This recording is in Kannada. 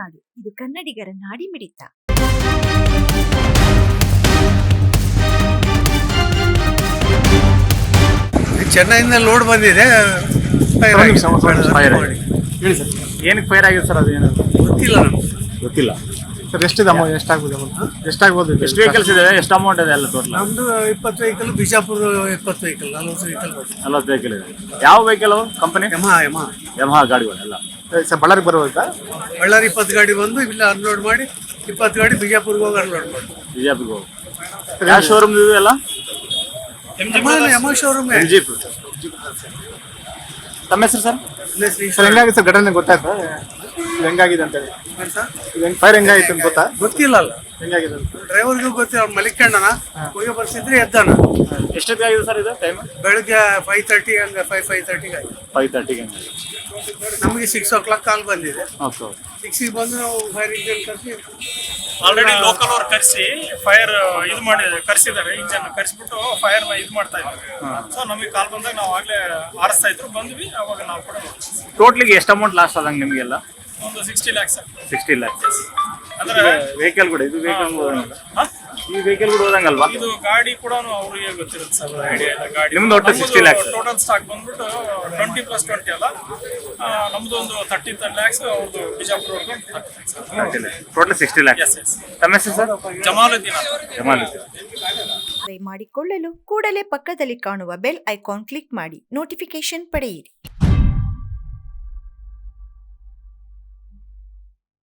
ನಾಡು ಇದು ಕನ್ನಡಿಗರ ನಾಡಿ ಮಿಡಿತ. ಚೆನ್ನೈಯಿಂದ ಲೋಡ್ ಬಂದಿದೆ. ಹೇಳಿ ಸರ್ ಏನಕ್ಕೆ ಫೈರ್ ಆಗಿದೆ ಸರ್ ಅದು ಏನು ಗೊತ್ತಿಲ್ಲ ನಮ್ಗೆ. ಗೊತ್ತಿಲ್ಲ. ಸರ್ ಎಷ್ಟಿದೆ ಅಮೌಂಟ್ ಎಷ್ಟಾಗ್ಬೋದು ಅಮೌಂಟ್ ಎಷ್ಟಾಗ್ಬೋದು ಎಷ್ಟು ವೆಹಿಕಲ್ಸ್ ಇದೆ? ಎಷ್ಟು ಅಮೌಂಟ್ ಇದೆ ಎಲ್ಲ ಟೋಟಲ್ ನಮ್ದು ಇಪ್ಪತ್ತು ವೆಹಿಕಲ್ ಬಿಜಾಪುರ ಇಪ್ಪತ್ತು ವೆಹಿಕಲ್ ನಲ್ವತ್ತು ವೆಹಿಕಲ್ ನಲ್ವತ್ತು ವೆಹಿಕಲ್ ಇದೆ. ಯಾವ ವೆಹಿಕಲ್ ಕಂಪನಿ ಯಮ ಯಮ ಯಮಹಾ ಗಾಡಿಗಳು ಎಲ್ಲ. ಸರ್ ಬಳ್ಳಾರಿಗೆ ಬರುವಂತ ಬಳ್ಳಾರಿ ಇಪ್ಪತ್ತು ಗಾಡಿ ಬಂದು ಇಲ್ಲ ಅನ್ಲೋಡ್ ಮಾಡಿ ಇಪ್ಪತ್ತು ಗಾಡಿ ಬಿಜಾಪುರ್ಗೆ ಹೋಗಿ ಅನ್ಲೋಡ್ ಮಾಡಿ. ಬಿಜಾಪುರ್ಗೆ ಹೋಗಿ. ಯಾವ ಶೋರೂಮ್ ಇದು ಎಲ್ಲ? ಯಮ ಶೋರೂಮ್ ತಮ್ಮ ಹೆಸರು ಸರ್? ಸರ್ ಹೆಂಗಾಗಿದೆ ಸರ್ ಘಟನೆ ಗೊತ್ತಾಯ್ತಾ ಇದು ಹೆಂಗಾಗಿದೆ ಅಂತ ಹೇಳಿ. ಇದು ಹೆಂಗ್ ಫೈರ್ ಹೆಂಗಾಗಿತ್ತು ಅಂತ ಗೊತ್ತಾ? ಗೊತ್ತಿಲ್ಲ ಅಲ್ಲ. ಹೆಂಗಾಗಿದೆ ಅಂತ? ಡ್ರೈವರ್ಗೂ ಗೊತ್ತಿಲ್ಲ ಅವ್ನು ಮಲಿಕಣ್ಣನ ಹೋಗಿ ಬರ್ಸಿದ್ರೆ ಎದ್ದಾನ. ಎಷ್ಟೊತ್ತಿಗೆ ಆಗಿದೆ ಸರ್ ಇದು ಟೈಮ್ ಬೆಳಗ್ಗೆ ಫೈವ್ ತರ್ಟಿ ಹಂಗೆ ಫೈವ್ ಫೈವ್ ತರ್ಟಿಗೆ ಆಗಿದೆ ಫೈವ್ ತರ್ಟಿಗೆ ನಮಗೆ ಸಿಕ್ಸ್ ಓ ಕ್ಲಾಕ್ ಕಾಲ್ ಬಂದಿದೆ. ಓಕೆ ಓಕೆ ಸಿಕ್ಸಿಗೆ ಬಂದು ನಾವು ಫೈರ್ ಇಂಜಿನ್ ಕರೆಸಿ ಆಲ್ರೆಡಿ ಲೋಕಲ್ ಅವ್ರು ಕರೆಸಿ ಫೈರ್ ಇದು ಮಾಡಿ ಕರೆಸಿದ್ದಾರೆ ಇಂಜನ್ ಕರೆಸಿಬಿಟ್ಟು ಫೈರ್ ಇದು ಮಾಡ್ತಾ ಇದ್ದಾರೆ. ಸೊ ನಮಗೆ ಕಾಲ್ ಬಂದಾಗ ನಾವು ಆಗ್ಲೇ ಆರಿಸ್ತಾ ಇದ್ರು ಬಂದ್ವಿ ಅವಾಗ ನಾವು ಕೂಡ. ಟೋಟ್ಲಿಗೆ ಎಷ್ಟು ಅಮೌಂಟ್ ಲಾಸ್ ಆದಂಗೆ ನಿಮಗೆಲ್ಲ? ಒಂದು ಸಿಕ್ಸ್ಟಿ ಲ್ಯಾಕ್ಸ್ ಸಿಕ್ಸ್ಟಿ ಲ್ಯಾಕ್ಸ್ ಅಂದ್ರೆ ವೆಹಿಕಲ್ ಕೂಡ ಇದು ವೆಹಿಕಲ್ ಹಾ? ಈ ವೆಹಿಕಲ್ ಕೂಡ ಹೋದಂಗಲ್ವಾ? ಇದು ಗಾಡಿ ಕೂಡ ಅವ್ರಿಗೆ ಗೊತ್ತಿರುತ್ತೆ ಸರ್ ಐಡಿಯಾ ಇಲ್ಲ ಗಾಡಿ ನಿಮ್ದು ಒಟ್ಟು 60 lakhs. ಟೋಟಲ್ ಸ್ಟಾಕ್ ಬಂದ್ಬಿಟ್ಟು ಟ್ವೆಂಟಿ ಪ್ಲಸ್ ಟ್ವೆಂಟಿ ಅಲ್ಲ. ಆ, ನಮ್ದು ಒಂದು ತರ್ಟಿ ಲ್ಯಾಕ್ಸ್ ಅವ್ರದ್ದು Bijapur total sixty lakhs yes ತಮ್ಮ ಹೆಸರು ಸರ್? ಜಮಾಲುದ್ದೀನ್ ಅಂತ. ಜಮಾಲ್ ಮಾಡಿಕೊಳ್ಳಲು ಕೂಡಲೇ ಪಕ್ಕದಲ್ಲಿ ಕಾಣುವ ಬೆಲ್ ಐಕಾನ್ ಕ್ಲಿಕ್ ಮಾಡಿ ನೋಟಿಫಿಕೇಶನ್ ಪಡೆಯಿರಿ.